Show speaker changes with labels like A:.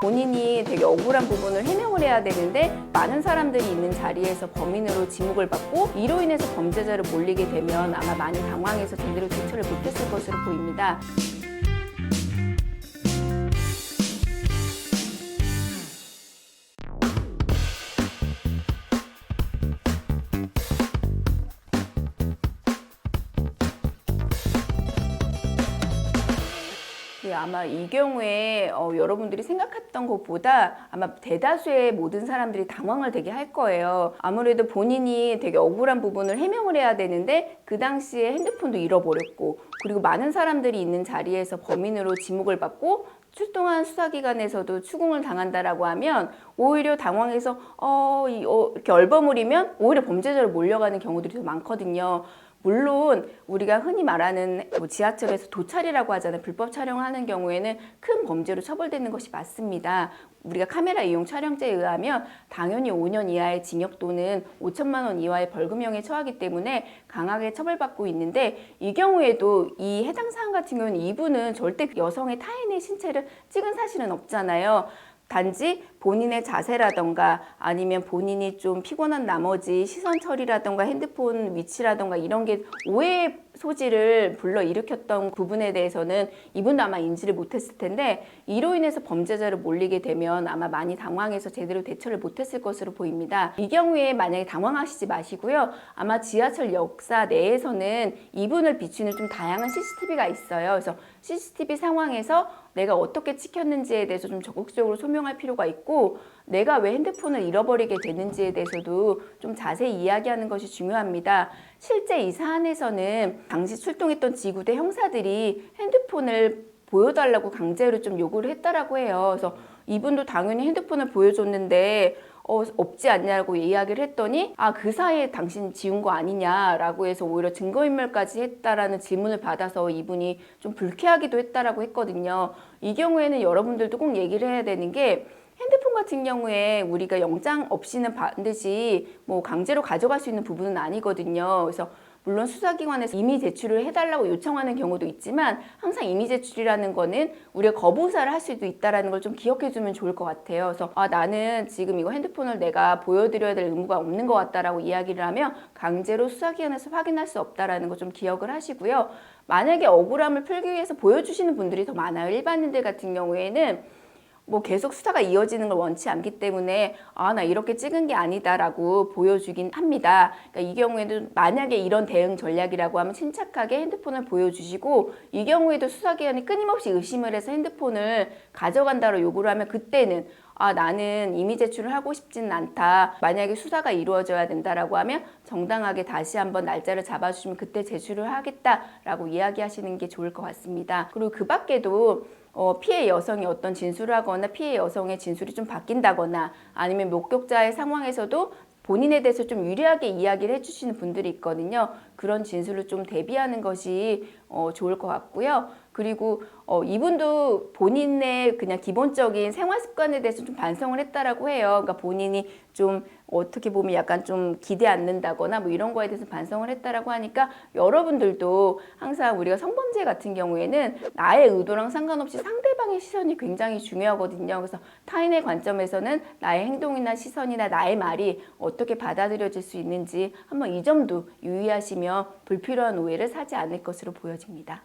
A: 본인이 되게 억울한 부분을 해명을 해야 되는데 많은 사람들이 있는 자리에서 범인으로 지목을 받고 이로 인해서 범죄자로 몰리게 되면 아마 많이 당황해서 제대로 대처를 못했을 것으로 보입니다. 네, 아마 이 경우에 어, 여러분들이 생각했던 것보다 아마 대다수의 모든 사람들이 당황을 되게 할 거예요. 아무래도 본인이 되게 억울한 부분을 해명을 해야 되는데 그 당시에 핸드폰도 잃어버렸고 그리고 많은 사람들이 있는 자리에서 범인으로 지목을 받고 출동한 수사기관에서도 추궁을 당한다라고 하면 오히려 당황해서 어, 이, 어, 이렇게 얼버무리면 오히려 범죄자로 몰려가는 경우들이 더 많거든요. 물론 우리가 흔히 말하는 뭐 지하철에서 도찰이라고 하잖아요. 불법 촬영하는 경우에는 큰 범죄로 처벌되는 것이 맞습니다. 우리가 카메라 이용 촬영죄에 의하면 당연히 5년 이하의 징역 또는 5천만 원 이하의 벌금형에 처하기 때문에 강하게 처벌받고 있는데 이 경우에도 이 해당 사안 같은 경우는 이분은 절대 여성의 타인의 신체를 찍은 사실은 없잖아요. 단지 본인의 자세라던가 아니면 본인이 좀 피곤한 나머지 시선 처리라던가 핸드폰 위치라던가 이런 게 오해 소지를 불러 일으켰던 부분에 대해서는 이분도 아마 인지를 못했을 텐데 이로 인해서 범죄자로 몰리게 되면 아마 많이 당황해서 제대로 대처를 못했을 것으로 보입니다. 이 경우에 만약에 당황하시지 마시고요. 아마 지하철 역사 내에서는 이분을 비추는 좀 다양한 CCTV가 있어요. 그래서 CCTV 상황에서 내가 어떻게 찍혔는지에 대해서 좀 적극적으로 소명 할 필요가 있고 내가 왜 핸드폰을 잃어버리게 되는지에 대해서도 좀 자세히 이야기하는 것이 중요합니다. 실제 이 사안에서는 당시 출동했던 지구대 형사들이 핸드폰을 보여달라고 강제로 좀 요구를 했다라고 해요. 그래서 이분도 당연히 핸드폰을 보여줬는데 어, 없지 않냐고 이야기를 했더니 아 그 사이에 당신 지운 거 아니냐라고 해서 오히려 증거인멸까지 했다라는 질문을 받아서 이분이 좀 불쾌하기도 했다라고 했거든요. 이 경우에는 여러분들도 꼭 얘기를 해야 되는 게 핸드폰 같은 경우에 우리가 영장 없이는 반드시 뭐 강제로 가져갈 수 있는 부분은 아니거든요. 그래서 물론 수사기관에서 이미 제출을 해달라고 요청하는 경우도 있지만 항상 이미 제출이라는 거는 우리가 거부사를 할 수도 있다라는 걸 좀 기억해주면 좋을 것 같아요. 그래서 아 나는 지금 이거 핸드폰을 내가 보여드려야 될 의무가 없는 것 같다라고 이야기를 하면 강제로 수사기관에서 확인할 수 없다라는 거 좀 기억을 하시고요. 만약에 억울함을 풀기 위해서 보여주시는 분들이 더 많아요. 일반인들 같은 경우에는 뭐 계속 수사가 이어지는 걸 원치 않기 때문에 아 나 이렇게 찍은 게 아니다라고 보여주긴 합니다. 그러니까 이 경우에도 만약에 이런 대응 전략이라고 하면 침착하게 핸드폰을 보여주시고 이 경우에도 수사기관이 끊임없이 의심을 해서 핸드폰을 가져간다로 요구를 하면 그때는 아 나는 이미 제출을 하고 싶지는 않다. 만약에 수사가 이루어져야 된다라고 하면 정당하게 다시 한번 날짜를 잡아주시면 그때 제출을 하겠다라고 이야기하시는 게 좋을 것 같습니다. 그리고 그 밖에도 어, 피해 여성이 어떤 진술을 하거나 피해 여성의 진술이 좀 바뀐다거나 아니면 목격자의 상황에서도 본인에 대해서 좀 유리하게 이야기를 해주시는 분들이 있거든요. 그런 진술을 좀 대비하는 것이 어, 좋을 것 같고요. 그리고 어, 이분도 본인의 그냥 기본적인 생활 습관에 대해서 좀 반성을 했다라고 해요. 그러니까 본인이 좀 어떻게 보면 약간 좀 기대 않는다거나 뭐 이런 거에 대해서 반성을 했다라고 하니까 여러분들도 항상 우리가 성범죄 같은 경우에는 나의 의도랑 상관없이 상대방의 시선이 굉장히 중요하거든요. 그래서 타인의 관점에서는 나의 행동이나 시선이나 나의 말이 어떻게 받아들여질 수 있는지 한번 이 점도 유의하시면 불필요한 오해를 사지 않을 것으로 보여집니다.